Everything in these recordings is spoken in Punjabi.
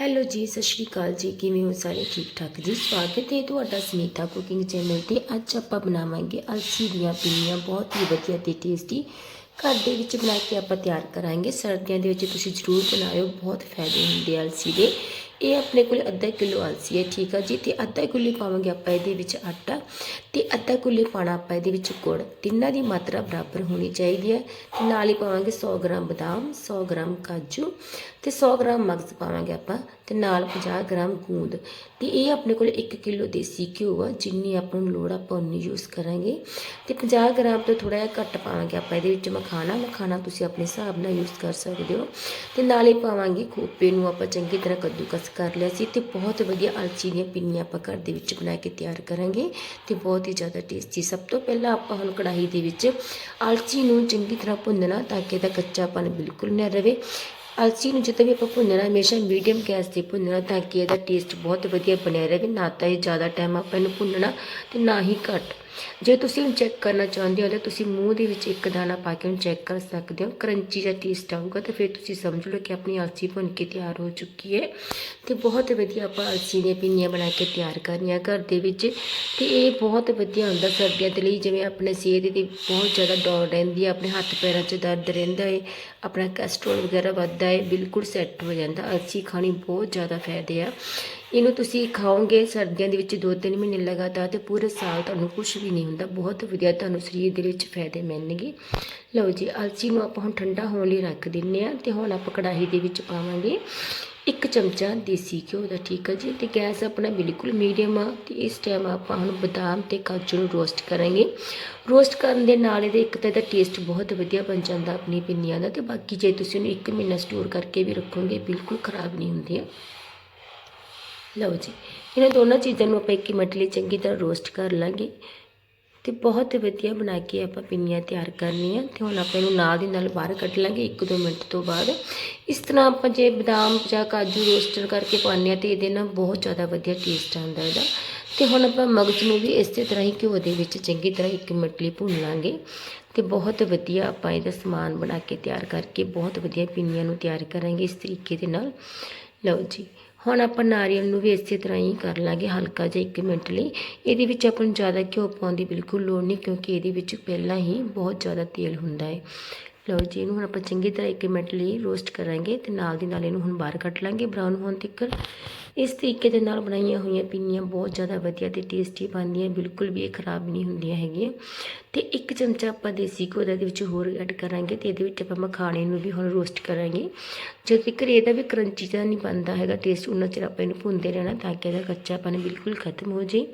ਹੈਲੋ ਜੀ, ਸਤਿ ਸ਼੍ਰੀ ਅਕਾਲ ਜੀ। ਕਿਵੇਂ ਹੋ ਸਾਰੇ? ਠੀਕ ਠਾਕ ਜੀ? ਸਵਾਗਤ ਹੈ ਤੁਹਾਡਾ ਸੁਨੀਤਾ ਕੁਕਿੰਗ ਚੈਨਲ ਤੇ। ਅੱਜ ਆਪਾਂ ਬਣਾਵਾਂਗੇ ਅਲਸੀ ਦੀਆਂ ਪਿੰਨੀਆਂ। ਬਹੁਤ ਹੀ ਵਧੀਆ ਤੇ ਟੇਸਟੀ ਘਰ ਦੇ ਵਿੱਚ ਬਣਾ ਕੇ ਆਪਾਂ ਤਿਆਰ ਕਰਾਂਗੇ। ਸਰਦੀਆਂ ਦੇ ਵਿੱਚ ਤੁਸੀਂ ਜ਼ਰੂਰ ਬਣਾਇਓ। ਬਹੁਤ ਫਾਇਦੇ ਹੁੰਦੇ ਆ ਅਲਸੀ ਦੇ। ਇਹ ਆਪਣੇ ਕੋਲ ਅੱਧਾ ਕਿਲੋ ਅਲਸੀ ਹੈ, ਠੀਕ ਆ ਜੀ। ਤੇ ਅੱਧਾ ਕਿਲੋ ਪਾਵਾਂਗੇ ਆਪਾਂ ਇਹਦੇ ਵਿੱਚ ਆਟਾ ਤੇ ਅੱਧਾ ਕਿਲੋ ਪਾਣਾ ਆਪਾਂ ਇਹਦੇ ਵਿੱਚ ਗੁੜ। ਤਿੰਨਾਂ ਦੀ ਮਾਤਰਾ ਬਰਾਬਰ ਹੋਣੀ ਚਾਹੀਦੀ ਹੈ। ਤੇ ਨਾਲ ਹੀ ਪਾਵਾਂਗੇ 100 ਗ੍ਰਾਮ ਬਦਾਮ 100 ਗ੍ਰਾਮ ਕਾਜੂ ਤੇ 100 ਗ੍ਰਾਮ ਮਗਜ਼ ਪਾਵਾਂਗੇ ਆਪਾਂ ਤੇ ਨਾਲ 50 ਗ੍ਰਾਮ ਗੂੰਦ। ਤੇ ਇਹ ਆਪਣੇ ਕੋਲ 1 ਕਿਲੋ ਦੇਸੀ ਘਿਓ ਆ ਜਿੰਨੀ ਆਪਾਂ ਨੂੰ ਲੋੜ ਆ, ਆਪਾਂ ਉਨੀ ਯੂਜ਼ ਕਰਾਂਗੇ। ਤੇ 50 ਗ੍ਰਾਮ ਤੋਂ ਥੋੜਾ ਜਿਹਾ ਘੱਟ ਪਾਵਾਂਗੇ ਆਪਾਂ ਇਹਦੇ ਵਿੱਚ ਮਖਾਣਾ ਮਖਾਣਾ ਤੁਸੀਂ ਆਪਣੇ ਹਿਸਾਬ ਨਾਲ ਯੂਜ਼ ਕਰ ਸਕਦੇ ਹੋ। ਤੇ ਨਾਲ ਹੀ ਪਾਵਾਂਗੇ ਖੋਪੇ ਨੂੰ ਆਪਾਂ ਚੰਗੀ ਤਰ੍ਹਾਂ ਕੱਦੂਕਸ ਕਰ ਲਿਆ ਸੀ ਤੇ ਬਹੁਤ ਵਧੀਆ ਅਲਚੀ ਦੀਆਂ ਪਿੰਨੀਆਂ ਆਪਾਂ ਘਰ ਦੇ ਵਿੱਚ ਬਣਾ ਕੇ ਤਿਆਰ ਕਰਾਂਗੇ ਤੇ ਬਹੁਤ ਹੀ ਜ਼ਿਆਦਾ ਟੇਸਟੀ ਸਭ ਤੋਂ ਪਹਿਲਾਂ ਆਪਾਂ ਹੁਣ ਕੜਾਹੀ ਦੇ ਵਿੱਚ ਅਲਚੀ ਨੂੰ ਚੰਗੀ ਤਰ੍ਹਾਂ ਭੁੰਨਣਾ ਤਾਂ ਕਿ ਇਹਦਾ ਕੱਚਾਪਨ ਬਿਲਕੁਲ ਨਾ ਰਵੇ। ਅਲਸੀ ਨੂੰ ਜਦੋਂ ਵੀ ਆਪਾਂ ਭੁੰਨਣਾ, ਹਮੇਸ਼ਾ ਮੀਡੀਅਮ ਗੈਸ ਤੇ ਭੁੰਨਣਾ ਤਾਂ ਕਿ ਇਹਦਾ ਟੇਸਟ ਬਹੁਤ ਵਧੀਆ ਬਣਿਆ ਰਹੇ, ਨਾ ਤਾਂ ਇਹ ਜ਼ਿਆਦਾ ਟਾਈਮ ਆਪਾਂ ਇਹਨੂੰ ਭੁੰਨਣਾ ਤੇ ਨਾ ਹੀ ਘੱਟ। ਜੇ ਤੁਸੀਂ ਇਹਨੂੰ ਚੈੱਕ ਕਰਨਾ ਚਾਹੁੰਦੇ ਹੋ ਤਾਂ ਤੁਸੀਂ ਮੂੰਹ ਦੇ ਵਿੱਚ ਇੱਕ ਦਾਣਾ ਪਾ ਕੇ ਉਹਨੂੰ ਚੈੱਕ ਕਰ ਸਕਦੇ ਹੋ। ਕਰੰਚੀ ਜਾਂ ਟੇਸਟ ਆਊਗਾ ਤਾਂ ਫਿਰ ਤੁਸੀਂ ਸਮਝ ਲਓ ਕਿ ਆਪਣੀ ਅਲਸੀ ਭੁੰਨ ਕੇ ਤਿਆਰ ਹੋ ਚੁੱਕੀ ਹੈ। ਤੇ ਬਹੁਤ ਵਧੀਆ ਆਪਾਂ ਅਲਸੀ ਦੀਆਂ ਪਿੰਨੀਆਂ ਬਣਾ ਕੇ ਤਿਆਰ ਕਰਨੀਆਂ ਘਰ ਦੇ ਵਿੱਚ। ਤੇ ਇਹ ਬਹੁਤ ਵਧੀਆ ਹੁੰਦਾ ਸਰਦੀਆਂ ਦੇ ਲਈ, ਜਿਵੇਂ ਆਪਣੇ ਸਿਹਤ ਦੀ ਬਹੁਤ ਜ਼ਿਆਦਾ ਡਾਊਨ ਰਹਿੰਦੀ ਹੈ, ਆਪਣੇ ਹੱਥ ਪੈਰਾਂ 'ਚ ਦਰਦ ਰਹਿੰਦਾ ਹੈ, ਆਪਣਾ ਕੋਲੇਸਟ੍ਰੋਲ ਵਗੈਰਾ ਵੱਧਦਾ ਹੈ, ਬਿਲਕੁਲ ਸੈੱਟ ਹੋ ਜਾਂਦਾ। ਅਲਸੀ ਖਾਣੀ ਬਹੁਤ ਜ਼ਿਆਦਾ ਫਾਇਦੇ ਆ। ਇਹਨੂੰ ਤੁਸੀਂ ਖਾਓਗੇ ਸਰਦੀਆਂ ਦੇ ਵਿੱਚ 2-3 ਮਹੀਨੇ ਲਗਾਤਾਰ ਤੇ ਪੂਰੇ ਸਾਲ ਤੁਹਾਨੂੰ ਕੁਝ ਵੀ ਨਹੀਂ ਹੁੰਦਾ। ਬਹੁਤ ਵਧੀਆ ਤੁਹਾਨੂੰ ਸਰੀਰ ਦੇ ਵਿੱਚ ਫਾਇਦੇ ਮਿਲਣਗੇ। ਲਓ ਜੀ, ਅਲਸੀ ਨੂੰ ਆਪਾਂ ਹੁਣ ਠੰਡਾ ਹੋਣ ਲਈ ਰੱਖ ਦਿੰਨੇ ਆ ਤੇ ਹੁਣ ਆਪਾਂ ਕੜਾਹੀ ਦੇ ਵਿੱਚ ਪਾਵਾਂਗੇ ਇੱਕ ਚਮਚਾ ਦੇਸੀ ਘਿਓ ਦਾ, ਠੀਕ ਹੈ ਜੀ? ਤੇ ਗੈਸ ਆਪਣਾ ਬਿਲਕੁਲ ਮੀਡੀਅਮ ਆ ਤੇ ਇਸ ਟਾਈਮ ਆਪਾਂ ਹੁਣ ਬਦਾਮ ਤੇ ਕਾਜੂ ਨੂੰ ਰੋਸਟ ਕਰਾਂਗੇ। ਰੋਸਟ ਕਰਨ ਦੇ ਨਾਲ ਇਹਦੇ ਇੱਕ ਤਾਂ ਇਹਦਾ ਟੇਸਟ ਬਹੁਤ ਵਧੀਆ ਬਣ ਜਾਂਦਾ ਆਪਣੀ ਪਿੰਨੀਆਂ ਦਾ ਤੇ ਬਾਕੀ ਜੇ ਤੁਸੀਂ ਉਹਨੂੰ 1 ਮਹੀਨਾ ਸਟੋਰ ਕਰਕੇ ਵੀ ਰੱਖੋਗੇ, ਬਿਲਕੁਲ ਖਰਾਬ ਨਹੀਂ ਹੁੰਦੀਆਂ। ਲਓ ਜੀ, ਇਹਨਾਂ ਦੋਨਾਂ ਚੀਜ਼ਾਂ ਨੂੰ ਆਪਾਂ ਇੱਕ ਮਿੰਟ ਲਈ ਚੰਗੀ ਤਰ੍ਹਾਂ ਰੋਸਟ ਕਰ ਲਾਂਗੇ ਤੇ ਬਹੁਤ ਵਧੀਆ ਬਣਾ ਕੇ ਆਪਾਂ ਪਿੰਨੀਆਂ ਤਿਆਰ ਕਰਨੀਆਂ ਤੇ ਹੁਣ ਆਪਾਂ ਇਹਨੂੰ ਨਾਲ ਦੀ ਨਾਲ ਬਾਹਰ ਕੱਢ ਲਾਂਗੇ 1-2 ਮਿੰਟ ਤੋਂ ਬਾਅਦ। ਇਸ ਤਰ੍ਹਾਂ ਆਪਾਂ ਜੇ ਬਦਾਮ ਜਾਂ ਕਾਜੂ ਰੋਸਟਰ ਕਰਕੇ ਪਾਉਂਦੇ ਹਾਂ ਤੇ ਇਹਦੇ ਨਾਲ ਬਹੁਤ ਜ਼ਿਆਦਾ ਵਧੀਆ ਟੇਸਟ ਆਉਂਦਾ ਇਹਦਾ। ਤੇ ਹੁਣ ਆਪਾਂ ਮਗਜ਼ ਨੂੰ ਵੀ ਇਸੇ ਤਰ੍ਹਾਂ ਹੀ ਘਿਓ ਦੇ ਵਿੱਚ ਚੰਗੀ ਤਰ੍ਹਾਂ 1 ਮਿੰਟ ਲਈ ਭੁੰਨ ਲਾਂਗੇ ਤੇ ਬਹੁਤ ਵਧੀਆ ਆਪਾਂ ਇਹਦਾ ਸਮਾਨ ਬਣਾ ਕੇ ਤਿਆਰ ਕਰਕੇ ਬਹੁਤ ਵਧੀਆ ਪਿੰਨੀਆਂ ਨੂੰ ਤਿਆਰ ਕਰਾਂਗੇ ਇਸ ਤਰੀਕੇ ਦੇ ਨਾਲ। ਲਓ ਜੀ ਹੁਣ ਆਪਾਂ ਨਾਰੀਅਲ ਨੂੰ ਵੀ ਇਸੇ ਤਰ੍ਹਾਂ ਹੀ ਕਰ ਲਾਂਗੇ ਹਲਕਾ ਜਿਹਾ 1 ਮਿੰਟ ਲਈ। ਇਹਦੇ ਵਿੱਚ ਆਪਾਂ ਨੂੰ ਜ਼ਿਆਦਾ ਘਿਓ ਪਾਉਣ ਦੀ ਬਿਲਕੁਲ ਲੋੜ ਨਹੀਂ ਕਿਉਂਕਿ ਇਹਦੇ ਵਿੱਚ ਪਹਿਲਾਂ ਹੀ ਬਹੁਤ ਜ਼ਿਆਦਾ ਤੇਲ ਹੁੰਦਾ ਹੈ। ਲਓ ਜੀ, ਇਹਨੂੰ ਹੁਣ ਆਪਾਂ ਚੰਗੀ ਤਰ੍ਹਾਂ 1 ਮਿੰਟ ਲਈ ਰੋਸਟ ਕਰਾਂਗੇ ਤੇ ਨਾਲ ਦੀ ਨਾਲ ਇਹਨੂੰ ਹੁਣ ਬਾਹਰ ਕੱਢ ਲਾਂਗੇ ਬਰਾਊਨ ਹੋਣ ਤੱਕ ਇਸ ਤਰੀਕੇ ਦੇ ਨਾਲ ਬਣਾਈਆਂ ਹੋਈਆਂ ਪਿੰਨੀਆਂ ਬਹੁਤ ਜ਼ਿਆਦਾ ਵਧੀਆ ਤੇ ਟੇਸਟੀ ਬਣਦੀਆਂ, ਬਿਲਕੁਲ ਵੀ ਇਹ ਖਰਾਬ ਨਹੀਂ ਹੁੰਦੀਆਂ ਹੈਗੀਆਂ। ਤੇ ਇੱਕ ਚਮਚਾ ਆਪਾਂ ਦੇਸੀ ਘਿਓ ਦਾ ਇਹਦੇ ਵਿੱਚ ਹੋਰ ਐਡ ਕਰਾਂਗੇ ਤੇ ਇਹਦੇ ਵਿੱਚ ਆਪਾਂ ਮਖਾਣੇ ਨੂੰ ਵੀ ਹੁਣ ਰੋਸਟ ਕਰਾਂਗੇ। ਜਦ ਤੱਕ ਇਹਦਾ ਵੀ ਕਰੰਚੀ ਜਿਹਾ ਨਹੀਂ ਬਣਦਾ ਹੈਗਾ ਟੇਸਟ ਉਹਨਾਂ ਚਿਰ ਆਪਾਂ ਇਹਨੂੰ ਭੁੰਨਦੇ ਰਹਿਣਾ ਤਾਂ ਕਿ ਇਹਦਾ ਕੱਚਾਪਨ ਬਿਲਕੁਲ ਖਤਮ ਹੋ ਜੇ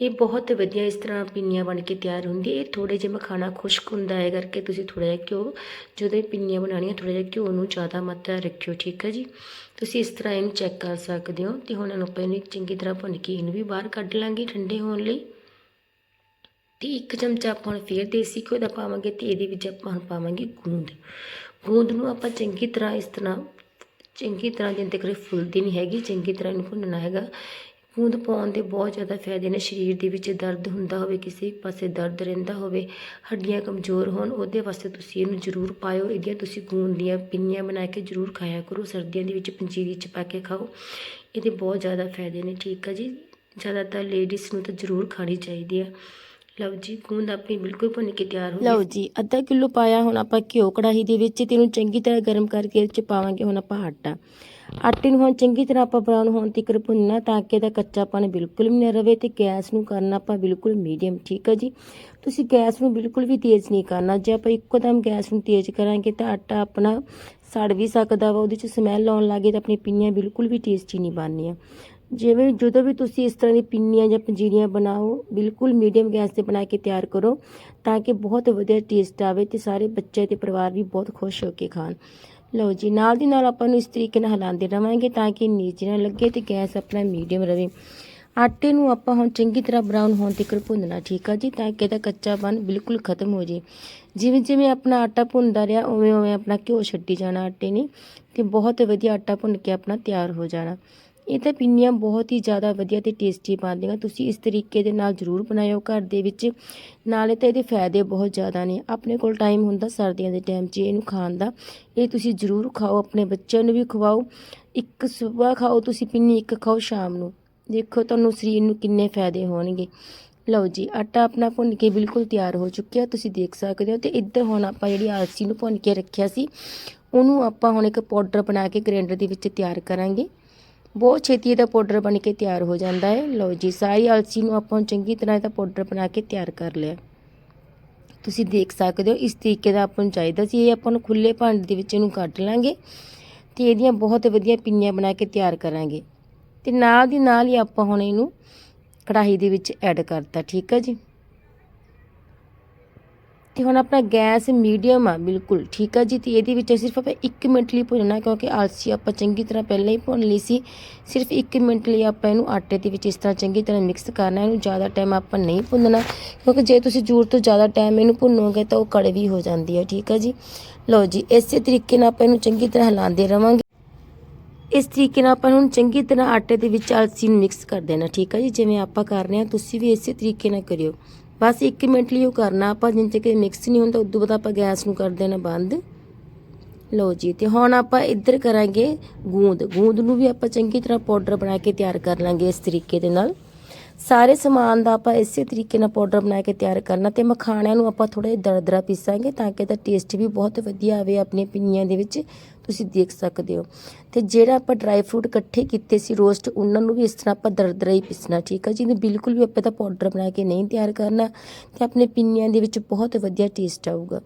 ਇਹ ਬਹੁਤ ਵਧੀਆ ਇਸ ਤਰ੍ਹਾਂ ਪਿੰਨੀਆਂ ਬਣ ਕੇ ਤਿਆਰ ਹੁੰਦੀ ਇਹ ਥੋੜੇ ਜਿਹਾ ਮਖਾਣਾ ਖੁਸ਼ਕ ਹੁੰਦਾ ਹੈ ਕਰਕੇ ਤੁਸੀਂ ਥੋੜਾ ਜਿਹਾ ਘਿਓ, ਜਦੋਂ ਇਹ ਪਿੰਨੀਆਂ ਬਣਾਉਣੀਆਂ ਥੋੜਾ ਜਿਹਾ ਘਿਓ ਨੂੰ ਜ਼ਿਆਦਾ ਮਾਤਰਾ ਰੱਖਿਓ, ਠੀਕ ਹੈ ਜੀ? ਤੁਸੀਂ ਇਸ ਤਰ੍ਹਾਂ ਇਹਨੂੰ ਚੈੱਕ ਕਰ ਸਕਦੇ ਹੋ ਤੇ ਹੁਣ ਇਹਨੂੰ ਆਪਾਂ ਇਹਨੂੰ ਚੰਗੀ ਤਰ੍ਹਾਂ ਭੁੰਨ ਕੇ ਇਹਨੂੰ ਵੀ ਬਾਹਰ ਕੱਢ ਲਾਂਗੇ ਠੰਡੇ ਹੋਣ ਲਈ। ਤੇ ਇੱਕ ਚਮਚਾ ਆਪਾਂ ਹੁਣ ਫੇਰ ਦੇਸੀ ਘਿਓ ਦਾ ਪਾਵਾਂਗੇ ਤੇ ਇਹਦੇ ਵਿੱਚ ਆਪਾਂ ਹੁਣ ਪਾਵਾਂਗੇ ਗੂੰਦ। ਗੂੰਦ ਨੂੰ ਆਪਾਂ ਚੰਗੀ ਤਰ੍ਹਾਂ ਇਸ ਤਰ੍ਹਾਂ, ਚੰਗੀ ਤਰ੍ਹਾਂ ਜਿੰਨ ਤੱਕ ਫੁੱਲਦੀ ਨਹੀਂ ਹੈਗੀ, ਚੰਗੀ ਤਰ੍ਹਾਂ ਇਹਨੂੰ ਭੁੰਨਣਾ ਹੈਗਾ। ਗੂੰਦ ਪਾਉਣ ਦੇ ਬਹੁਤ ਜ਼ਿਆਦਾ ਫਾਇਦੇ ਨੇ। ਸਰੀਰ ਦੇ ਵਿੱਚ ਦਰਦ ਹੁੰਦਾ ਹੋਵੇ, ਕਿਸੇ ਪਾਸੇ ਦਰਦ ਰਹਿੰਦਾ ਹੋਵੇ, ਹੱਡੀਆਂ ਕਮਜ਼ੋਰ ਹੋਣ, ਉਹਦੇ ਵਾਸਤੇ ਤੁਸੀਂ ਇਹਨੂੰ ਜ਼ਰੂਰ ਪਾਇਓ। ਇਹਦੀਆਂ ਤੁਸੀਂ ਗੂੰਦ ਦੀਆਂ ਪਿੰਨੀਆਂ ਬਣਾ ਕੇ ਜ਼ਰੂਰ ਖਾਇਆ ਕਰੋ। ਸਰਦੀਆਂ ਦੇ ਵਿੱਚ ਪੰਜੀਰੀ 'ਚ ਪਾ ਕੇ ਖਾਓ। ਇਹਦੇ ਬਹੁਤ ਜ਼ਿਆਦਾ ਫਾਇਦੇ ਨੇ, ਠੀਕ ਆ ਜੀ? ਜ਼ਿਆਦਾਤਰ ਲੇਡੀਜ਼ ਨੂੰ ਤਾਂ ਜ਼ਰੂਰ ਖਾਣੀ ਚਾਹੀਦੀ ਆ। ਲਓ ਜੀ ਗੂੰਦ ਆਪਣੀ ਬਿਲਕੁਲ ਭੁੰਨ ਕੇ ਤਿਆਰ ਹੋ ਗਈ ਲਓ ਜੀ, ਅੱਧਾ ਕਿਲੋ ਪਾਇਆ, ਹੁਣ ਆਪਾਂ ਘਿਓ ਕੜਾਹੀ ਦੇ ਵਿੱਚ, ਤੇ ਇਹਨੂੰ ਚੰਗੀ ਤਰ੍ਹਾਂ ਗਰਮ ਕਰਕੇ ਇਹ 'ਚ ਪਾਵਾਂਗੇ ਹੁਣ ਆਪਾਂ ਆਟਾ। ਆਟੇ ਨੂੰ ਹੁਣ ਚੰਗੀ ਤਰ੍ਹਾਂ ਆਪਾਂ ਬਰਾਊਨ ਹੋਣ ਤੱਕ ਭੁੰਨਣਾ, ਤਾਂ ਕਿ ਇਹਦਾ ਕੱਚਾਪਨ ਬਿਲਕੁਲ ਵੀ ਨਾ ਰਵੇ ਤੇ ਗੈਸ ਨੂੰ ਕਰਨਾ ਆਪਾਂ ਬਿਲਕੁਲ ਮੀਡੀਅਮ ਠੀਕ ਹੈ ਜੀ? ਤੁਸੀਂ ਗੈਸ ਨੂੰ ਬਿਲਕੁਲ ਵੀ ਤੇਜ਼ ਨਹੀਂ ਕਰਨਾ। ਜੇ ਆਪਾਂ ਇੱਕੋ ਦਮ ਗੈਸ ਨੂੰ ਤੇਜ਼ ਕਰਾਂਗੇ, ਤਾਂ ਆਟਾ ਆਪਣਾ ਸੜ ਵੀ ਸਕਦਾ ਵਾ, ਉਹਦੇ 'ਚ ਸਮੈਲ ਆਉਣ ਲੱਗੇ ਤਾਂ ਆਪਣੀ ਪਿੰਨੀਆਂ ਬਿਲਕੁਲ ਵੀ ਟੇਸਟੀ ਨਹੀਂ ਬਣਨੀਆਂ। ਜਿਵੇਂ ਜਦੋਂ ਵੀ ਤੁਸੀਂ ਇਸ ਤਰ੍ਹਾਂ ਦੀ ਪਿੰਨੀਆਂ ਜਾਂ ਪੰਜੀਰੀਆਂ ਬਣਾਓ, ਬਿਲਕੁਲ ਮੀਡੀਅਮ ਗੈਸ ਤੇ ਬਣਾ ਕੇ ਤਿਆਰ ਕਰੋ, ਤਾਂ ਕਿ ਬਹੁਤ ਵਧੀਆ ਟੇਸਟ ਆਵੇ ਤੇ ਸਾਰੇ ਬੱਚੇ ਤੇ ਪਰਿਵਾਰ ਵੀ ਬਹੁਤ ਖੁਸ਼ ਹੋ ਕੇ ਖਾਣ। ਲਓ ਜੀ, ਨਾਲ ਦੀ ਨਾਲ ਆਪਾਂ ਨੂੰ ਇਸ ਤਰੀਕੇ ਨਾਲ ਹਿਲਾਉਂਦੇ ਰਵਾਂਗੇ ਤਾਂ ਕਿ ਨੀਚੇ ਨਾ ਲੱਗੇ ਤੇ ਗੈਸ ਆਪਣਾ ਮੀਡੀਅਮ ਰਹੇ ਆਟੇ ਨੂੰ ਆਪਾਂ ਹੁਣ ਚੰਗੀ ਤਰ੍ਹਾਂ ਬਰਾਊਨ ਹੋਣ ਤੱਕ ਭੁੰਨਣਾ ਠੀਕ ਆ ਜੀ, ਤਾਂ ਕਿ ਇਹਦਾ ਕੱਚਾਪਨ ਬਿਲਕੁਲ ਖਤਮ ਹੋ ਜੇ। ਜਿਵੇਂ ਜਿਵੇਂ ਆਪਣਾ ਆਟਾ ਭੁੰਨਦਾ ਰਿਹਾ, ਉਵੇਂ ਉਵੇਂ ਆਪਣਾ ਘਿਓ ਛੱਡੀ ਜਾਣਾ ਆਟੇ ਨੇ ਤੇ ਬਹੁਤ ਵਧੀਆ ਆਟਾ ਭੁੰਨ ਕੇ ਆਪਣਾ ਤਿਆਰ ਹੋ ਜਾਣਾ। ਇਹ ਤਾਂ ਪਿੰਨੀਆਂ ਬਹੁਤ ਹੀ ਜ਼ਿਆਦਾ ਵਧੀਆ ਤੇ ਟੇਸਟੀ ਬਣਦੀਆਂ। ਤੁਸੀਂ ਇਸ ਤਰੀਕੇ ਦੇ ਨਾਲ ਜ਼ਰੂਰ ਬਣਾਇਓ ਘਰ ਦੇ ਵਿੱਚ। ਨਾਲੇ ਤਾਂ ਇਹਦੇ ਫਾਇਦੇ ਬਹੁਤ ਜ਼ਿਆਦਾ ਨੇ। ਆਪਣੇ ਕੋਲ ਟਾਈਮ ਹੁੰਦਾ ਸਰਦੀਆਂ ਦੇ ਟਾਈਮ 'ਚ ਇਹਨੂੰ ਖਾਣ ਦਾ। ਇਹ ਤੁਸੀਂ ਜ਼ਰੂਰ ਖਾਓ, ਆਪਣੇ ਬੱਚਿਆਂ ਨੂੰ ਵੀ ਖਵਾਓ। ਇੱਕ ਸਵੇਰ ਖਾਓ, ਤੁਸੀਂ ਪਿੰਨੀ ਇੱਕ ਖਾਓ ਸ਼ਾਮ ਨੂੰ। ਦੇਖੋ ਤੁਹਾਨੂੰ ਸਰੀਰ ਨੂੰ ਕਿੰਨੇ ਫਾਇਦੇ ਹੋਣਗੇ। ਲਓ ਜੀ, ਆਟਾ ਆਪਣਾ ਭੁੰਨ ਕੇ ਬਿਲਕੁਲ ਤਿਆਰ ਹੋ ਚੁੱਕਿਆ। ਤੁਸੀਂ ਦੇਖ ਸਕਦੇ ਹੋ ਤੇ ਇੱਧਰ ਹੁਣ ਆਪਾਂ ਜਿਹੜੀ ਆਲਸੀ ਨੂੰ ਭੁੰਨ ਕੇ ਰੱਖਿਆ ਸੀ, ਉਹਨੂੰ ਆਪਾਂ ਹੁਣ ਇੱਕ ਪਾਊਡਰ ਬਣਾ ਕੇ ਗ੍ਰਾਈਂਡਰ ਦੇ ਵਿੱਚ ਤਿਆਰ ਕਰਾਂਗੇ। ਬਹੁਤ ਛੇਤੀ ਇਹਦਾ ਪਾਊਡਰ ਬਣ ਕੇ ਤਿਆਰ ਹੋ ਜਾਂਦਾ ਹੈ। ਲਓ ਜੀ, ਸਾਰੀ ਅਲਸੀ ਨੂੰ ਆਪਾਂ ਚੰਗੀ ਤਰ੍ਹਾਂ ਇਹਦਾ ਪਾਊਡਰ ਬਣਾ ਕੇ ਤਿਆਰ ਕਰ ਲਿਆ। ਤੁਸੀਂ ਦੇਖ ਸਕਦੇ ਹੋ, ਇਸ ਤਰੀਕੇ ਦਾ ਆਪਾਂ ਨੂੰ ਚਾਹੀਦਾ ਸੀ। ਇਹ ਆਪਾਂ ਨੂੰ ਖੁੱਲੇ ਭਾਂਡੇ ਦੇ ਵਿੱਚ ਇਹਨੂੰ ਕੱਢ ਲਾਂਗੇ ਤੇ ਇਹਦੀਆਂ ਬਹੁਤ ਵਧੀਆ ਪਿੰਨੀਆਂ ਬਣਾ ਕੇ ਤਿਆਰ ਕਰਾਂਗੇ। ਤੇ ਨਾਲ ਦੀ ਨਾਲ ਹੀ ਆਪਾਂ ਹੁਣ ਇਹਨੂੰ ਕੜਾਹੀ ਦੇ ਵਿੱਚ ਐਡ ਕਰਤਾ, ਠੀਕ ਹੈ ਜੀ? ਤੇ ਹੁਣ ਆਪਣਾ ਗੈਸ ਮੀਡੀਅਮ ਆ, ਬਿਲਕੁਲ, ਠੀਕ ਆ ਜੀ। ਤੇ ਇਹਦੇ ਵਿੱਚ ਸਿਰਫ ਆਪਾਂ 1 ਮਿੰਟ ਲਈ ਭੁੰਨਣਾ, ਕਿਉਂਕਿ ਆਲਸੀ ਆਪਾਂ ਚੰਗੀ ਤਰ੍ਹਾਂ ਪਹਿਲਾਂ ਹੀ ਭੁੰਨ ਲਈ ਸੀ। ਸਿਰਫ 1 ਮਿੰਟ ਲਈ ਆਪਾਂ ਇਹਨੂੰ ਆਟੇ ਦੇ ਵਿੱਚ ਇਸ ਤਰ੍ਹਾਂ ਚੰਗੀ ਤਰ੍ਹਾਂ ਮਿਕਸ ਕਰਨਾ, ਇਹਨੂੰ ਜ਼ਿਆਦਾ ਟਾਈਮ ਆਪਾਂ ਨਹੀਂ ਭੁੰਨਣਾ, ਕਿਉਂਕਿ ਜੇ ਤੁਸੀਂ ਜ਼ਰੂਰਤ ਤੋਂ ਜ਼ਿਆਦਾ ਟਾਈਮ ਇਹਨੂੰ ਭੁੰਨੋਗੇ ਤਾਂ ਉਹ ਕੜਵੀ ਹੋ ਜਾਂਦੀ ਹੈ ਠੀਕ ਆ ਜੀ। ਲਓ ਜੀ, ਇਸੇ ਤਰੀਕੇ ਨਾਲ ਆਪਾਂ ਇਹਨੂੰ ਚੰਗੀ ਤਰ੍ਹਾਂ ਹਿਲਾਉਂਦੇ ਰਵਾਂਗੇ। ਇਸ ਤਰੀਕੇ ਨਾਲ ਆਪਾਂ ਹੁਣ ਚੰਗੀ ਤਰ੍ਹਾਂ ਆਟੇ ਦੇ ਵਿੱਚ ਅਲਸੀ ਨੂੰ ਮਿਕਸ ਕਰ ਦੇਣਾ, ਠੀਕ ਹੈ ਜੀ। ਜਿਵੇਂ ਆਪਾਂ ਕਰ ਰਹੇ ਹਾਂ, ਤੁਸੀਂ ਵੀ ਇਸੇ ਤਰੀਕੇ ਨਾਲ ਕਰਿਓ। ਬਸ 1 ਮਿੰਟ ਲਈ ਉਹ ਕਰਨਾ, ਆਪਾਂ ਜਿੰਨ ਤੱਕ ਮਿਕਸ ਨਹੀਂ ਹੁੰਦਾ, ਉਦੋਂ ਬਾਅਦ ਆਪਾਂ ਗੈਸ ਨੂੰ ਕਰ ਦੇਣਾ ਬੰਦ। ਲਓ ਜੀ, ਤੇ ਹੁਣ ਆਪਾਂ ਇੱਧਰ ਕਰਾਂਗੇ ਗੂੰਦ। ਗੂੰਦ ਨੂੰ ਵੀ ਆਪਾਂ ਚੰਗੀ ਤਰ੍ਹਾਂ ਪਾਊਡਰ ਬਣਾ ਕੇ ਤਿਆਰ ਕਰ ਲਾਂਗੇ ਇਸ ਤਰੀਕੇ ਦੇ ਨਾਲ। ਸਾਰੇ ਸਮਾਨ ਦਾ ਆਪਾਂ ਇਸੇ ਤਰੀਕੇ ਨਾਲ ਪਾਊਡਰ ਬਣਾ ਕੇ ਤਿਆਰ ਕਰਨਾ ਤੇ ਮਖਾਣਿਆਂ ਨੂੰ ਆਪਾਂ ਥੋੜਾ ਜਿਹਾ ਦਰਦਰਾ ਪੀਸਾਂਗੇ ਤਾਂ ਕਿ ਇਹਦਾ ਟੇਸਟ ਵੀ ਬਹੁਤ ਵਧੀਆ ਆਵੇ ਆਪਣੇ ਪਿੰਨੀਆਂ ਦੇ ਵਿੱਚ, ਤੁਸੀਂ ਦੇਖ ਸਕਦੇ ਹੋ। ਤੇ ਜਿਹੜਾ ਆਪਾਂ ਡਰਾਈ ਫਰੂਟ ਇਕੱਠੇ ਕੀਤੇ ਸੀ ਰੋਸਟ ਉਹਨਾਂ ਨੂੰ ਵੀ ਇਸ ਤਰ੍ਹਾਂ ਆਪਾਂ ਦਰਦਰਾ ਹੀ ਪੀਸਣਾ, ਠੀਕ ਹੈ ਜੀ? ਇਹਨੂੰ ਬਿਲਕੁਲ ਵੀ ਆਪਾਂ ਤਾਂ ਪਾਊਡਰ ਬਣਾ ਕੇ ਨਹੀਂ ਤਿਆਰ ਕਰਨਾ ਤੇ ਆਪਣੇ ਪਿੰਨੀਆਂ ਦੇ ਵਿੱਚ ਬਹੁਤ ਵਧੀਆ ਟੇਸਟ ਆਊਗਾ।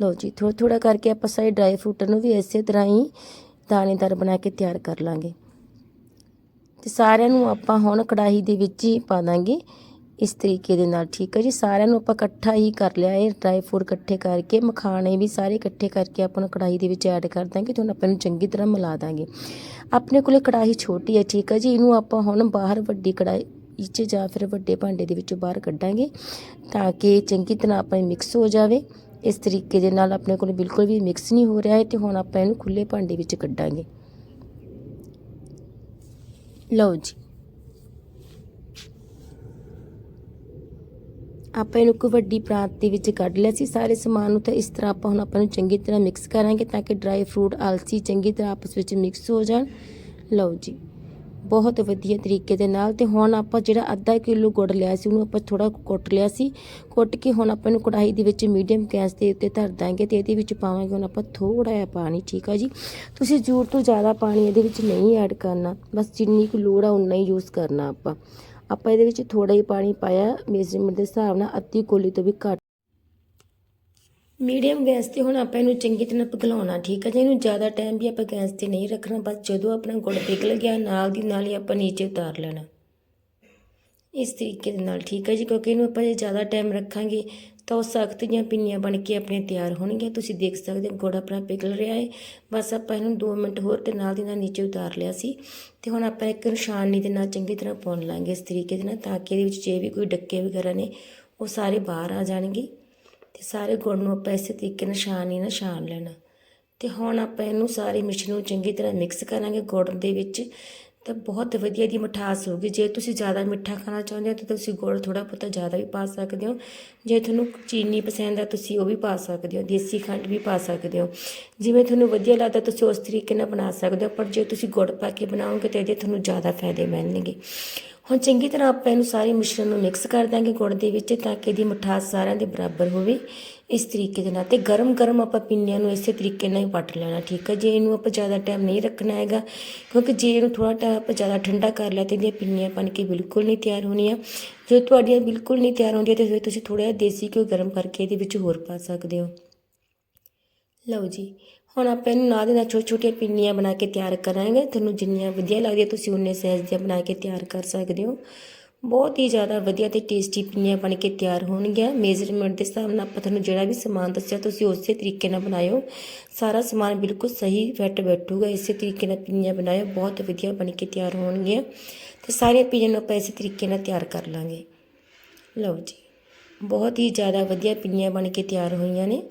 ਲਓ ਜੀ ਥੋੜਾ ਥੋੜਾ ਕਰਕੇ ਆਪਾਂ ਸਾਰੇ ਡਰਾਈ ਫਰੂਟਾਂ ਨੂੰ ਵੀ ਇਸੇ ਤਰ੍ਹਾਂ ਹੀ ਦਾਣੇਦਾਰ ਬਣਾ ਕੇ ਤਿਆਰ ਕਰ ਲਾਂਗੇ। ਤੇ ਸਾਰਿਆਂ ਨੂੰ ਆਪਾਂ ਹੁਣ ਕੜਾਹੀ ਦੇ ਵਿੱਚ ਹੀ ਪਾ ਦਾਂਗੇ। ਇਸ ਤਰੀਕੇ ਦੇ ਨਾਲ, ਠੀਕ ਹੈ ਜੀ? ਸਾਰਿਆਂ ਨੂੰ ਆਪਾਂ ਇਕੱਠਾ ਹੀ ਕਰ ਲਿਆ ਇਹ ਡਰਾਈ ਫਰੂਟ ਇਕੱਠੇ ਕਰਕੇ, ਮਖਾਣੇ ਵੀ ਸਾਰੇ ਇਕੱਠੇ ਕਰਕੇ ਆਪਾਂ ਨੂੰ ਕੜਾਹੀ ਦੇ ਵਿੱਚ ਐਡ ਕਰ ਦਾਂਗੇ ਤੇ ਹੁਣ ਆਪਾਂ ਇਹਨੂੰ ਚੰਗੀ ਤਰ੍ਹਾਂ ਮਿਲਾ ਦਾਂਗੇ। ਆਪਣੇ ਕੋਲੇ ਕੜਾਹੀ ਛੋਟੀ ਹੈ ਠੀਕ ਹੈ ਜੀ? ਇਹਨੂੰ ਆਪਾਂ ਹੁਣ ਬਾਹਰ ਵੱਡੀ ਕੜਾਹੀ ਚ ਜਾਂ ਫਿਰ ਵੱਡੇ ਭਾਂਡੇ ਦੇ ਵਿੱਚੋਂ ਬਾਹਰ ਕੱਢਾਂਗੇ ਤਾਂ ਕਿ ਚੰਗੀ ਤਰ੍ਹਾਂ ਆਪਾਂ ਮਿਕਸ ਹੋ ਜਾਵੇ। ਇਸ ਤਰੀਕੇ ਦੇ ਨਾਲ ਆਪਣੇ ਕੋਲ ਬਿਲਕੁਲ ਵੀ ਮਿਕਸ ਨਹੀਂ ਹੋ ਰਿਹਾ ਹੈ ਤੇ ਹੁਣ ਆਪਾਂ ਇਹਨੂੰ ਖੁੱਲੇ ਭਾਂਡੇ ਵਿੱਚ ਕੱਢਾਂਗੇ। ਲਓ ਜੀ। ਆਪਾਂ ਇਹਨੂੰ ਕੋਈ ਵੱਡੀ ਪਰਾਤ ਦੇ ਵਿੱਚ ਕੱਢ ਲਿਆ ਸੀ। ਸਾਰੇ ਸਮਾਨ ਨੂੰ ਤਾਂ ਇਸ ਤਰ੍ਹਾਂ ਆਪਾਂ ਹੁਣ ਆਪਾਂ ਨੂੰ ਚੰਗੀ ਤਰ੍ਹਾਂ ਮਿਕਸ ਕਰਾਂਗੇ ਤਾਂ ਕਿ ਡਰਾਈ ਫਰੂਟ ਆਲਸੀ ਚੰਗੀ ਤਰ੍ਹਾਂ ਆਪਸ ਵਿੱਚ ਮਿਕਸ ਹੋ ਜਾਣ। ਲਓ ਜੀ। ਬਹੁਤ ਵਧੀਆ ਤਰੀਕੇ ਦੇ ਨਾਲ ਤੇ ਹੁਣ ਆਪਾਂ ਜਿਹੜਾ ਅੱਧਾ ਕਿਲੋ ਗੁੜ ਲਿਆ ਸੀ, ਉਹਨੂੰ ਆਪਾਂ ਥੋੜਾ ਕੁੱਟ ਲਿਆ ਸੀ। ਕੁੱਟ ਕੇ ਹੁਣ ਆਪਾਂ ਇਹਨੂੰ ਕੜਾਹੀ ਦੇ ਵਿੱਚ ਮੀਡੀਅਮ ਗੈਸ ਦੇ ਉੱਤੇ ਧਰ ਦਾਂਗੇ ਤੇ ਇਹਦੇ ਵਿੱਚ ਪਾਵਾਂਗੇ ਹੁਣ ਆਪਾਂ ਥੋੜਾ ਜਿਹਾ ਪਾਣੀ, ਠੀਕ ਆ ਜੀ? ਤੁਸੀਂ ਜ਼ਰੂਰ ਤੋਂ ਜ਼ਿਆਦਾ ਪਾਣੀ ਇਹਦੇ ਵਿੱਚ ਨਹੀਂ ਐਡ ਕਰਨਾ, ਬਸ ਜਿੰਨੀ ਕੁ ਲੋੜ ਆ ਉਨਾ ਹੀ ਯੂਜ਼ ਕਰਨਾ ਆਪਾਂ। ਆਪਾਂ ਇਹਦੇ ਵਿੱਚ ਥੋੜਾ ਹੀ ਪਾਣੀ ਪਾਇਆ ਮੇਜ਼ਰਮੈਂਟ ਦੇ ਹਿਸਾਬ ਨਾਲ ਅੱਧੀ ਕੋਲੀ ਤੋਂ ਵੀ ਘੱਟ ਮੀਡੀਅਮ ਗੈਸ ਤੇ ਹੁਣ ਆਪਾਂ ਇਹਨੂੰ ਚੰਗੀ ਤਰ੍ਹਾਂ ਪਿਘਲਾਉਣਾ ਠੀਕ ਹੈ ਜੀ? ਇਹਨੂੰ ਜ਼ਿਆਦਾ ਟਾਈਮ ਵੀ ਆਪਾਂ ਗੈਸ ਤੇ ਨਹੀਂ ਰੱਖਣਾ, ਬਸ ਜਦੋਂ ਆਪਣਾ ਗੁੜ ਪਿਘਲ ਗਿਆ, ਨਾਲ ਦੀ ਨਾਲ ਹੀ ਆਪਾਂ ਨੀਚੇ ਉਤਾਰ ਲੈਣਾ। ਇਸ ਤਰੀਕੇ ਦੇ ਨਾਲ, ਠੀਕ ਹੈ ਜੀ? ਕਿਉਂਕਿ ਇਹਨੂੰ ਆਪਾਂ ਜੇ ਜ਼ਿਆਦਾ ਟਾਈਮ ਰੱਖਾਂਗੇ, ਤਾਂ ਉਹ ਸਖਤ ਜਿਹੀਆਂ ਪਿੰਨੀਆਂ ਬਣ ਕੇ ਆਪਣੀਆਂ ਤਿਆਰ ਹੋਣਗੀਆਂ। ਤੁਸੀਂ ਦੇਖ ਸਕਦੇ ਹੋ, ਗੁੜ ਆਪਣਾ ਪਿਘਲ ਰਿਹਾ ਹੈ ਬਸ ਆਪਾਂ ਇਹਨੂੰ 2 ਮਿੰਟ ਹੋਰ ਤੇ ਨਾਲ ਦੀ ਨਾਲ ਨੀਚੇ ਉਤਾਰ ਲਿਆ ਸੀ। ਤੇ ਹੁਣ ਆਪਾਂ ਇੱਕ ਨਿਸ਼ਾਨੀ ਦੇ ਨਾਲ ਚੰਗੀ ਤਰ੍ਹਾਂ ਪਾਉਣ ਲਾਂਗੇ ਇਸ ਤਰੀਕੇ ਦੇ ਨਾਲ, ਤਾਂ ਕਿ ਇਹਦੇ ਵਿੱਚ ਜੇ ਵੀ ਕੋਈ ਡੱਕੇ ਵਗੈਰਾ ਨੇ, ਉਹ ਸਾਰੇ ਬਾਹਰ ਆ ਜਾਣਗੇ। ਤੇ ਸਾਰੇ ਗੁੜ ਨੂੰ ਆਪਾਂ ਇਸੇ ਤਰੀਕੇ ਨਾਲ ਹੀ ਨਾਲ ਛਾਣ ਲੈਣਾ। ਤੇ ਹੁਣ ਆਪਾਂ ਇਹਨੂੰ ਸਾਰੇ ਮਿਸ਼ਰਣ ਨੂੰ ਚੰਗੀ ਤਰ੍ਹਾਂ ਮਿਕਸ ਕਰਾਂਗੇ ਗੁੜ ਦੇ ਵਿੱਚ। ਤਾਂ ਬਹੁਤ ਵਧੀਆ ਦੀ ਮਿਠਾਸ ਹੋਊਗੀ। ਜੇ ਤੁਸੀਂ ਜ਼ਿਆਦਾ ਮਿੱਠਾ ਖਾਣਾ ਚਾਹੁੰਦੇ ਹੋ ਤਾਂ ਤੁਸੀਂ ਗੁੜ ਥੋੜਾ ਬਹੁਤਾ ਜ਼ਿਆਦਾ ਵੀ ਪਾ ਸਕਦੇ ਹੋ। ਜੇ ਤੁਹਾਨੂੰ ਚੀਨੀ ਪਸੰਦ ਆ ਤੁਸੀਂ ਉਹ ਵੀ ਪਾ ਸਕਦੇ ਹੋ, ਦੇਸੀ ਖੰਡ ਵੀ ਪਾ ਸਕਦੇ ਹੋ। ਜਿਵੇਂ ਤੁਹਾਨੂੰ ਵਧੀਆ ਲੱਗਦਾ ਤੁਸੀਂ ਉਸ ਤਰੀਕੇ ਨਾਲ ਬਣਾ ਸਕਦੇ ਹੋ, ਪਰ ਜੇ ਤੁਸੀਂ ਗੁੜ ਪਾ ਕੇ ਬਣਾਓਗੇ ਤਾਂ ਇਹਦੇ ਤੁਹਾਨੂੰ ਜ਼ਿਆਦਾ ਫਾਇਦੇ ਮਿਲਣਗੇ ਹੁਣ ਚੰਗੀ ਤਰ੍ਹਾਂ ਆਪਾਂ ਇਹਨੂੰ ਸਾਰੇ ਮਿਸ਼ਰਣ ਨੂੰ ਮਿਕਸ ਕਰ ਦਾਂਗੇ ਗੁੜ ਦੇ ਵਿੱਚ ਤਾਂ ਕਿ ਇਹਦੀ ਮਿਠਾਸ ਸਾਰਿਆਂ ਦੇ ਬਰਾਬਰ ਹੋਵੇ। ਇਸ ਤਰੀਕੇ ਦੇ ਨਾਲ ਤੇ ਗਰਮ ਗਰਮ ਆਪਾਂ ਪਿੰਨੀਆਂ ਨੂੰ ਇਸੇ ਤਰੀਕੇ ਨਾਲ ਹੀ ਪੱਟ ਲੈਣਾ, ਠੀਕ ਹੈ? ਜੇ ਇਹਨੂੰ ਆਪਾਂ ਜ਼ਿਆਦਾ ਟਾਈਮ ਨਹੀਂ ਰੱਖਣਾ ਹੈਗਾ, ਕਿਉਂਕਿ ਜੇ ਇਹਨੂੰ ਥੋੜਾ ਟਾਈਮ ਆਪਾਂ ਜ਼ਿਆਦਾ ਠੰਡਾ ਕਰ ਲਿਆ ਤੇ ਇਹਦੀਆਂ ਪਿੰਨੀਆਂ ਬਣ ਕੇ ਬਿਲਕੁਲ ਨਹੀਂ ਤਿਆਰ ਹੋਣੀਆਂ। ਜੇ ਤੁਹਾਡੀਆਂ ਬਿਲਕੁਲ ਨਹੀਂ ਤਿਆਰ ਹੁੰਦੀਆਂ ਤੇ ਫਿਰ ਤੁਸੀਂ ਥੋੜਾ ਜਿਹਾ ਦੇਸੀ ਘਿਓ ਗਰਮ ਕਰਕੇ ਇਹਦੇ ਵਿੱਚ ਹੋਰ ਪਾ ਸਕਦੇ ਹੋ। ਲਓ ਜੀ ਹੁਣ ਆਪਾਂ ਇਹਨੂੰ ਨਾਲ ਦੇ ਨਾਲ ਛੋਟੇ ਛੋਟੀਆਂ ਪਿੰਨੀਆਂ ਬਣਾ ਕੇ ਤਿਆਰ ਕਰਾਂਗੇ। ਤੁਹਾਨੂੰ ਜਿੰਨੀਆਂ ਵਧੀਆ ਲੱਗਦੀਆਂ ਤੁਸੀਂ ਉਨੇ ਸਾਈਜ਼ ਦੀਆਂ ਬਣਾ ਕੇ ਤਿਆਰ ਕਰ ਸਕਦੇ ਹੋ। ਬਹੁਤ ਹੀ ਜ਼ਿਆਦਾ ਵਧੀਆ ਤੇ ਟੇਸਟੀ ਪਿੰਨੀਆਂ ਬਣ ਕੇ ਤਿਆਰ ਹੋਣਗੀਆਂ। ਮੇਜ਼ਰਮੈਂਟ ਦੇ ਹਿਸਾਬ ਨਾਲ ਆਪਾਂ ਤੁਹਾਨੂੰ ਜਿਹੜਾ ਵੀ ਸਮਾਨ ਦੱਸਿਆ ਤੁਸੀਂ ਉਸੇ ਤਰੀਕੇ ਨਾਲ ਬਣਾਇਓ। ਸਾਰਾ ਸਮਾਨ ਬਿਲਕੁਲ ਸਹੀ ਫਿੱਟ ਬੈਠੂਗਾ। ਇਸੇ ਤਰੀਕੇ ਨਾਲ ਪਿੰਨੀਆਂ ਬਣਾਇਓ। ਬਹੁਤ ਵਧੀਆ ਬਣ ਕੇ ਤਿਆਰ ਹੋਣਗੀਆਂ। ਤੇ ਸਾਰੀਆਂ ਪਿੰਨੀਆਂ ਨੂੰ ਆਪਾਂ ਇਸੇ ਤਰੀਕੇ ਨਾਲ ਤਿਆਰ ਕਰ ਲਾਂਗੇ। ਲਓ ਜੀ। ਬਹੁਤ ਹੀ ਜ਼ਿਆਦਾ ਵਧੀਆ ਪਿੰਨੀਆਂ ਬਣ ਕੇ ਤਿਆਰ ਹੋਈਆਂ ਨੇ।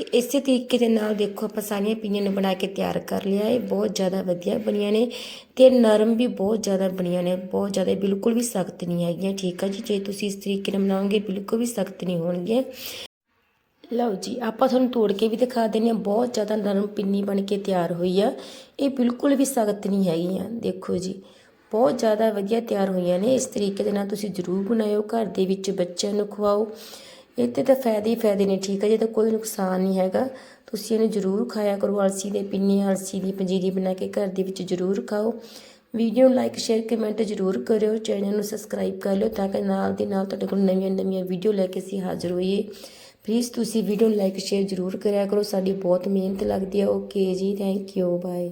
ਤੇ ਇਸੇ ਤਰੀਕੇ ਦੇ ਨਾਲ ਦੇਖੋ ਆਪਾਂ ਸਾਰੀਆਂ ਪਿੰਨੀਆਂ ਨੂੰ ਬਣਾ ਕੇ ਤਿਆਰ ਕਰ ਲਿਆ ਇਹ ਬਹੁਤ ਜ਼ਿਆਦਾ ਵਧੀਆ ਬਣੀਆਂ ਨੇ ਤੇ ਨਰਮ ਵੀ ਬਹੁਤ ਜ਼ਿਆਦਾ ਬਣੀਆਂ ਨੇ, ਬਹੁਤ ਜ਼ਿਆਦਾ ਬਿਲਕੁਲ ਵੀ ਸਖਤ ਨਹੀਂ ਹੈਗੀਆਂ, ਠੀਕ ਆ ਜੀ? ਜੇ ਤੁਸੀਂ ਇਸ ਤਰੀਕੇ ਨਾਲ ਬਣਾਓਗੇ, ਬਿਲਕੁਲ ਵੀ ਸਖਤ ਨਹੀਂ ਹੋਣਗੀਆਂ। ਲਓ ਜੀ, ਆਪਾਂ ਤੁਹਾਨੂੰ ਤੋੜ ਕੇ ਵੀ ਦਿਖਾ ਦਿੰਦੇ ਹਾਂ, ਬਹੁਤ ਜ਼ਿਆਦਾ ਨਰਮ ਪਿੰਨੀ ਬਣ ਕੇ ਤਿਆਰ ਹੋਈ ਆ। ਇਹ ਬਿਲਕੁਲ ਵੀ ਸਖਤ ਨਹੀਂ ਹੈਗੀਆਂ, ਦੇਖੋ ਜੀ। ਬਹੁਤ ਜ਼ਿਆਦਾ ਵਧੀਆ ਤਿਆਰ ਹੋਈਆਂ ਨੇ, ਇਸ ਤਰੀਕੇ ਦੇ ਨਾਲ ਤੁਸੀਂ ਜ਼ਰੂਰ ਬਣਾਇਓ, ਘਰ ਦੇ ਵਿੱਚ ਬੱਚਿਆਂ ਨੂੰ ਖਵਾਓ। ਇਹਤੇ ਤਾਂ ਫਾਇਦੇ ਹੀ ਫਾਇਦੇ ਨੇ, ਠੀਕ ਹੈ ਜੇ ਤਾਂ ਕੋਈ ਨੁਕਸਾਨ ਨਹੀਂ ਹੈਗਾ। ਤੁਸੀਂ ਇਹਨੂੰ ਜ਼ਰੂਰ ਖਾਇਆ ਕਰੋ, ਅਲਸੀ ਦੇ ਪਿੰਨੀਆਂ ਅਲਸੀ ਦੀ ਪੰਜੀਰੀ ਬਣਾ ਕੇ ਘਰ ਦੇ ਵਿੱਚ ਜ਼ਰੂਰ ਖਾਓ। ਵੀਡੀਓ ਨੂੰ ਲਾਈਕ, ਸ਼ੇਅਰ, ਕਮੈਂਟ ਜ਼ਰੂਰ ਕਰਿਓ, ਚੈਨਲ ਨੂੰ ਸਬਸਕ੍ਰਾਈਬ ਕਰ ਲਿਓ ਤਾਂ ਕਿ ਨਾਲ ਦੀ ਨਾਲ ਤੁਹਾਡੇ ਕੋਲ ਨਵੀਆਂ ਨਵੀਆਂ ਵੀਡੀਓ ਲੈ ਕੇ ਅਸੀਂ ਹਾਜ਼ਰ ਹੋਈਏ। ਪਲੀਜ਼ ਤੁਸੀਂ ਵੀਡੀਓ ਨੂੰ ਲਾਈਕ, ਸ਼ੇਅਰ ਜ਼ਰੂਰ ਕਰਿਆ ਕਰੋ, ਸਾਡੀ ਬਹੁਤ ਮਿਹਨਤ ਲੱਗਦੀ ਹੈ ਓਕੇ ਜੀ ਥੈਂਕ ਯੂ ਬਾਏ